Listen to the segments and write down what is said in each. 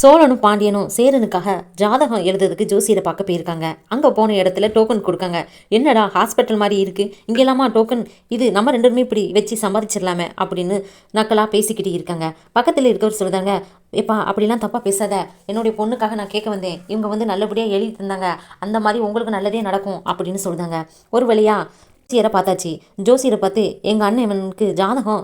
சோழனும் பாண்டியனும் சேரனுக்காக ஜாதகம் எழுதுறதுக்கு ஜோசியரை பார்க்க போயிருக்காங்க. அங்கே போன இடத்துல டோக்கன் கொடுக்காங்க. என்னடா ஹாஸ்பிட்டல் மாதிரி இருக்குது இங்கெல்லாமா டோக்கன் இது நம்ம ரெண்டுமே இப்படி வச்சு சம்பாதிச்சிடலாமே அப்படின்னு நக்கலாக பேசிக்கிட்டு இருக்காங்க. பக்கத்தில் இருக்கவர் சொல்லுதாங்க ஏப்பா அப்படிலாம் தப்பாக பேசாத. என்னுடைய பொண்ணுக்காக நான் கேட்க வந்தேன். இவங்க வந்து நல்லபடியாக எழுதி தந்தாங்க. அந்த மாதிரி உங்களுக்கு நல்லதே நடக்கும் அப்படின்னு சொல்லுதாங்க ஒரு வழியாக ஜோசியரை பார்த்தாச்சு. ஜோசியரை பார்த்து எங்கள் அண்ணன் இவனுக்கு ஜாதகம்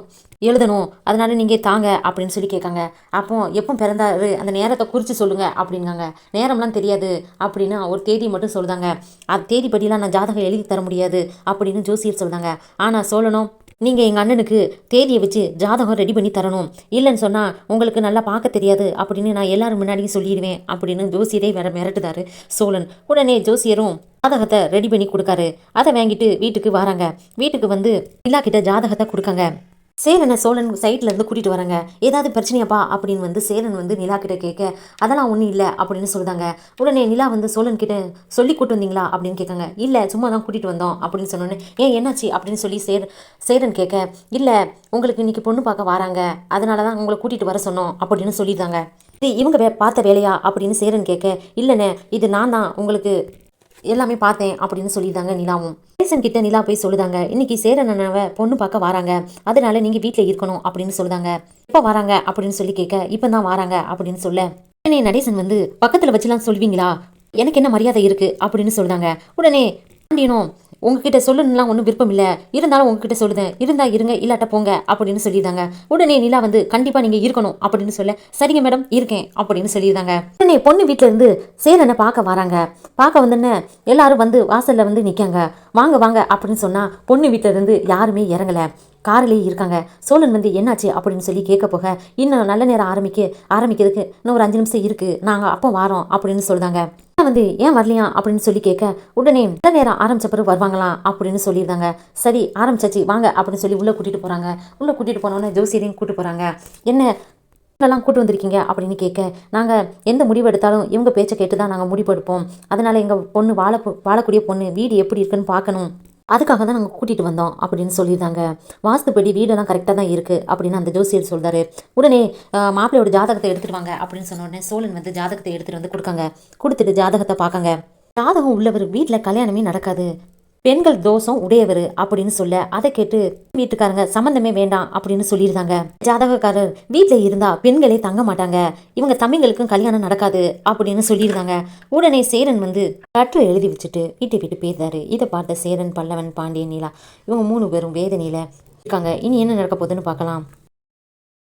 எழுதணும். அதனால நீங்கள் தாங்க அப்படின்னு சொல்லி கேட்காங்க. அப்போ எப்போ பிறந்தாரு? அந்த நேரத்தை குறித்து சொல்லுங்கள் அப்படிங்காங்க நேரம்லாம் தெரியாது அப்படின்னு ஒரு தேதி மட்டும் சொல்லுதாங்க. அது படியெலாம் நான் ஜாதகம் எழுதி தர முடியாது அப்படின்னு ஜோசியர் சொல்லுதாங்க. ஆனால் சொல்லணும். நீங்கள் எங்கள் அண்ணனுக்கு தேதியை வச்சு ஜாதகம் ரெடி பண்ணி தரணும். இல்லைன்னு சொன்னால் உங்களுக்கு நல்லா பார்க்க தெரியாது அப்படின்னு நான் எல்லாரும் முன்னாடியும் சொல்லிடுவேன் அப்படின்னு ஜோசியரே வேற மிரட்டுதாரு சோழன். உடனே ஜோசியரும் ஜாதகத்தை ரெடி பண்ணி கொடுக்காரு. அதை வாங்கிட்டு வீட்டுக்கு வராங்க. வீட்டுக்கு வந்து நிலா கிட்ட ஜாதகத்தை கொடுக்காங்க. சேரனை சோழன் சைட்லேருந்து கூட்டிகிட்டு வரேங்க வராங்க ஏதாவது பிரச்சனையாப்பா? அப்படின்னு வந்து சேரன் வந்து நிலா கிட்ட கேட்க அதெல்லாம் ஒன்றும் இல்லை அப்படின்னு சொல்லுதாங்க உடனே நிலா வந்து சோழன் கிட்ட சொல்லி கூட்டு வந்தீங்களா? அப்படின்னு கேட்காங்க. இல்லை சும்மா தான் கூட்டிகிட்டு வந்தோம் அப்படின்னு சொன்னோன்னே ஏன் என்னாச்சு? அப்படின்னு சொல்லி சேர் சேரன் கேட்க இல்லை உங்களுக்கு இன்னைக்கு பொண்ணு பார்க்க வராங்க. அதனால தான் உங்களை கூட்டிகிட்டு வர சொன்னோம் அப்படின்னு சொல்லியிருந்தாங்க இது இவங்க வே பார்த்த வேலையா? அப்படின்னு சேரன் கேட்க இல்லைண்ணே இது நான் தான் உங்களுக்கு எல்லாமே பார்த்தேன் அப்படின்னு சொல்லியிருந்தாங்க நிலாவும். நேசன் கிட்ட நிலா போய் சொல்லுதாங்க. இன்னைக்கு சேரன் பொண்ணு பார்க்க வராங்க. அதனால நீங்க வீட்டில் இருக்கணும் அப்படின்னு சொல்லுதாங்க. இப்ப வராங்க அப்படின்னு சொல்லி கேட்க இப்போ தான் வராங்க அப்படின்னு சொல்ல. உடனே நடேசன் வந்து பக்கத்தில் வச்சுலாம் சொல்வீங்களா? எனக்கு என்ன மரியாதை இருக்கு? அப்படின்னு சொல்லுதாங்க. உடனே பாண்டியனும் உங்ககிட்ட சொல்லணும்லாம் ஒன்றும் விருப்பம் இல்லை. இருந்தாலும் உங்ககிட்ட சொல்லுதேன். இருந்தா இருங்க இல்லாட்ட போங்க அப்படின்னு சொல்லியிருந்தாங்க உடனே நிலா வந்து கண்டிப்பாக நீங்கள் இருக்கணும் அப்படின்னு சொல்ல சரிங்க மேடம் இருக்கேன் அப்படின்னு சொல்லியிருந்தாங்க உடனே பொண்ணு வீட்டிலேருந்து சேரனை பார்க்க வராங்க. பார்க்க வந்தோன்னே எல்லாரும் வந்து வாசலில் வந்து நிற்காங்க வாங்க வாங்க அப்படின்னு சொன்னால் பொண்ணு வீட்டிலேருந்து யாருமே இறங்கலை. கார்லேயே இருக்காங்க. சோழன் வந்து என்னாச்சு? அப்படின்னு சொல்லி கேட்க போக இன்னும் நல்ல நேரம் ஆரம்பிக்க ஆரம்பிக்கிறதுக்கு இன்னும் ஒரு அஞ்சு நிமிஷம் இருக்குது நாங்கள் அப்போ வாரோம் அப்படின்னு சொல்லுதாங்க அண்ணா வந்து ஏன் வரலையா? அப்படின்னு சொல்லி கேட்க உடனே நல்ல நேரம் ஆரம்பிச்ச பிறகு வருவாங்களாம் அப்படின்னு சொல்லியிருந்தாங்க. சரி ஆரம்பிச்சாச்சு. வாங்க அப்படின்னு சொல்லி உள்ளே கூட்டிகிட்டு போகிறாங்க உள்ளே கூட்டிகிட்டு போனோன்னே ஜோசியரையும் கூட்டு போகிறாங்க என்ன எல்லாம் கூட்டு வந்திருக்கீங்க? அப்படின்னு கேட்க நாங்கள் எந்த முடிவு எடுத்தாலும் இவங்க பேச்சை கேட்டு தான் நாங்கள் முடிவு எடுப்போம். அதனால் எங்கள் பொண்ணு வாழ வாழக்கூடிய பொண்ணு வீடு எப்படி இருக்குன்னு பார்க்கணும். அதுக்காக தான் நாங்கள் கூட்டிகிட்டு வந்தோம் அப்படின்னு சொல்லியிருந்தாங்க. வாஸ்துப்படி வீடெல்லாம் கரெக்டாக தான் இருக்குது அப்படின்னு அந்த ஜோசியர் சொல்கிறார் உடனே மாப்பிள்ளையோட ஜாதகத்தை எடுத்துகிட்டு வாங்க அப்படின்னு சொன்ன உடனே சோழன் வந்து ஜாதகத்தை எடுத்துகிட்டு வந்து கொடுக்காங்க. கொடுத்துட்டு ஜாதகத்தை பார்க்காங்க. ஜாதகம் உள்ளவர் வீட்டில் கல்யாணமே நடக்காது. பெண்கள் தோஷம் உடையவர் அப்படின்னு சொல்ல அதை கேட்டு வீட்டுக்காரங்க சம்மந்தமே வேண்டாம் அப்படின்னு சொல்லியிருந்தாங்க. ஜாதகக்காரர் வீட்டில் இருந்தா பெண்களே தங்க மாட்டாங்க. இவங்க தமிழ்களுக்கும் கல்யாணம் நடக்காது அப்படின்னு சொல்லியிருந்தாங்க. உடனே சேரன் வந்து கற்று எழுதி வச்சுட்டு வீட்டை விட்டு போயிருந்தாரு இதை பார்த்த சேரன் பல்லவன் பாண்டியன் நீலா இவங்க மூணு பேரும் வேதனையில இருக்காங்க. இனி என்ன நடக்க போகுதுன்னு பார்க்கலாம்.